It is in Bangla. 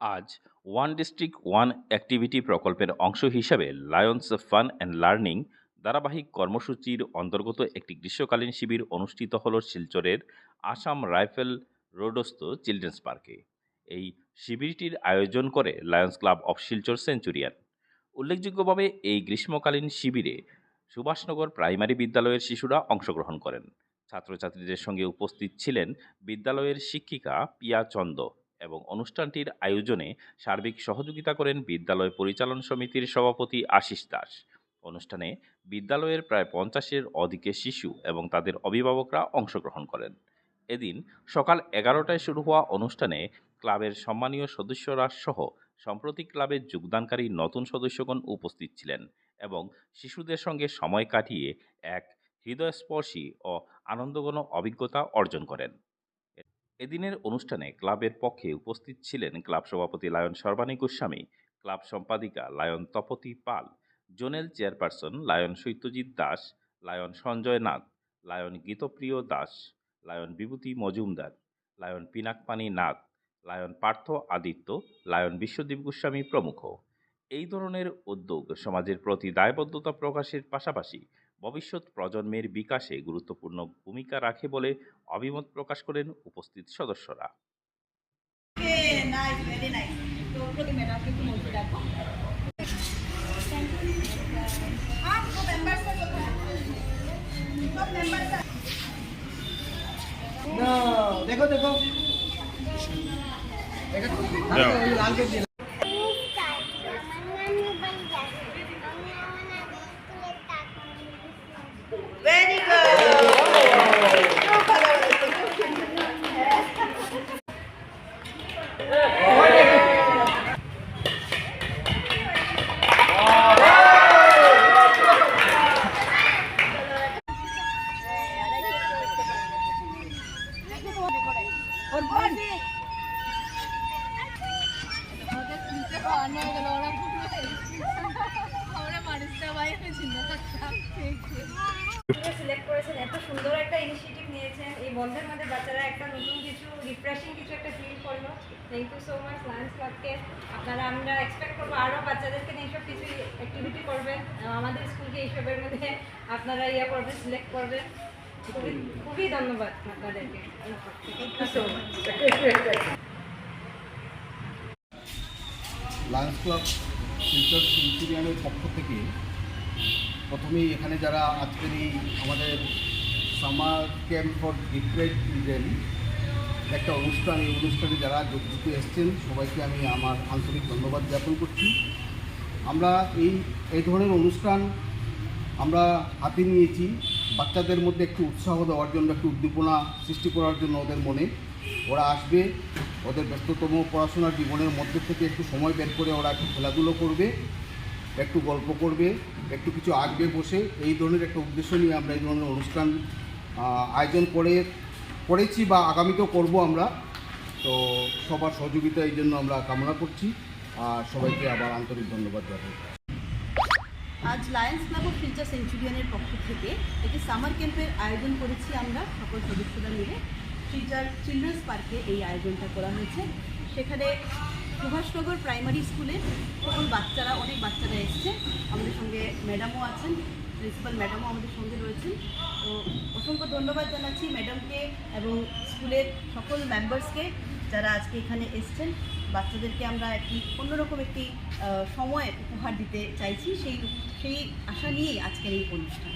আজ ওয়ান ডিস্ট্রিক্ট ওয়ান অ্যাক্টিভিটি প্রকল্পের অংশ হিসাবে লায়ন্স ফান অ্যান্ড লার্নিং ধারাবাহিক কর্মসূচির অন্তর্গত একটি গ্রীষ্মকালীন শিবির অনুষ্ঠিত হল শিলচরের আসাম রাইফেল রোডস্থ চিলড্রেন্স পার্কে। এই শিবিরটির আয়োজন করে lions club of Silchar centurion. উল্লেখযোগ্যভাবে এই গ্রীষ্মকালীন শিবিরে সুভাষনগর প্রাইমারি বিদ্যালয়ের শিশুরা অংশগ্রহণ করেন। ছাত্রছাত্রীদের সঙ্গে উপস্থিত ছিলেন বিদ্যালয়ের শিক্ষিকা পিয়া চন্দ। এবং অনুষ্ঠানটির আয়োজনে সার্বিক সহযোগিতা করেন বিদ্যালয় পরিচালন সমিতির সভাপতি আশিস দাস। অনুষ্ঠানে বিদ্যালয়ের প্রায় পঞ্চাশের অধিকে শিশু এবং তাদের অভিভাবকরা অংশগ্রহণ করেন। এদিন সকাল এগারোটায় শুরু হওয়া অনুষ্ঠানে ক্লাবের সম্মানীয় সদস্যরা সহ সম্প্রতি ক্লাবে যোগদানকারী নতুন সদস্যগণ উপস্থিত ছিলেন এবং শিশুদের সঙ্গে সময় কাটিয়ে এক হৃদয়স্পর্শী ও আনন্দঘন অভিজ্ঞতা অর্জন করেন। এদিনের অনুষ্ঠানে ক্লাবের পক্ষে উপস্থিত ছিলেন ক্লাব সভাপতি লায়ন সর্বাণী গোস্বামী, ক্লাব সম্পাদিকা lion Tapati Pal, zonal chairperson lion Satyajit Das, lion Sanjay Nath, lion Gitapriya Das, lion Bibhuti Majumdar, lion Pinakpani Nath, lion Partha Aditya, lion Biswadip Goswami প্রমুখ। এই ধরনের উদ্যোগ সমাজের প্রতি দায়বদ্ধতা প্রকাশের পাশাপাশি ভবিষ্যৎ প্রজন্মের বিকাশে গুরুত্বপূর্ণ ভূমিকা রাখে বলে অভিমত প্রকাশ করেন উপস্থিত সদস্যরা। Okay, nice, সিলেক্ট করেছেন এত সুন্দর একটা ইনিশিয়েটিভ নিয়েছেন। এই বন্ধের মধ্যে বাচ্চারা একটা নতুন কিছু রিফ্রেশিং কিছু একটা ফিল করল। Thank you so much lions ক্লাবকে আপনারা আমরা এক্সপেক্ট করব আরও বাচ্চাদেরকে নিয়ে এইসব কিছু অ্যাক্টিভিটি করবেন। আমাদের স্কুলকে এইসবের মধ্যে আপনারা ইয়ে করবেন সিলেক্ট করবেন। খুবই ক্লাব শিলচর সেঞ্চুরিয়ানের পক্ষ থেকে প্রথমেই এখানে যারা আজকের এই আমাদের summer camp for deprived children একটা অনুষ্ঠান, এই অনুষ্ঠানে যারা যোগ দিতে এসছেন, সবাইকে আমি আমার আন্তরিক ধন্যবাদ জ্ঞাপন করছি। আমরা এই এই ধরনের অনুষ্ঠান আমরা হাতে নিয়েছি। বাচ্চাদের মধ্যে একটু উৎসাহ দেওয়ার জন্য, একটু উদ্দীপনা সৃষ্টি করার জন্য ওদের মনে ওরা আসবে। ওদের ব্যস্ততম পড়াশোনার জীবনের মধ্যে থেকে একটু সময় বের করে ওরা একটু খেলাধুলো করবে, একটু গল্প করবে, একটু কিছু আঁকবে বসে। এই ধরনের একটা উদ্দেশ্য নিয়ে আমরা এই ধরনের অনুষ্ঠান আয়োজন করে, করেছি বা আগামীতেও করব আমরা। তো সবার সহযোগিতা এই জন্য আমরা কামনা করছি। আর সবাইকে আবার আন্তরিক ধন্যবাদ জানাই। আজ লায়ন্স ক্লাব অফ ফিউচার সেঞ্চুরিয়ানের পক্ষ থেকে একটি সামার ক্যাম্পের আয়োজন করেছি আমরা, সকল সদস্যরা মিলে। ফিউচার চিলড্রেন্স পার্কে এই আয়োজনটা করা হয়েছে। সেখানে সুভাষনগর প্রাইমারি স্কুলে সকল বাচ্চারা, অনেক বাচ্চারা এসছে। আমাদের সঙ্গে ম্যাডামও আছেন প্রিন্সিপাল ম্যাডামও আমাদের সঙ্গে রয়েছেন। তো অসংখ্য ধন্যবাদ জানাচ্ছি ম্যাডামকে এবং স্কুলের সকল মেম্বার্সকে যারা আজকে এখানে এসছেন। বাচ্চাদেরকে আমরা একটি অন্যরকম একটি সময় উপহার দিতে চাইছি। সেই সেই আশা নিয়েই আজকের এই অনুষ্ঠান।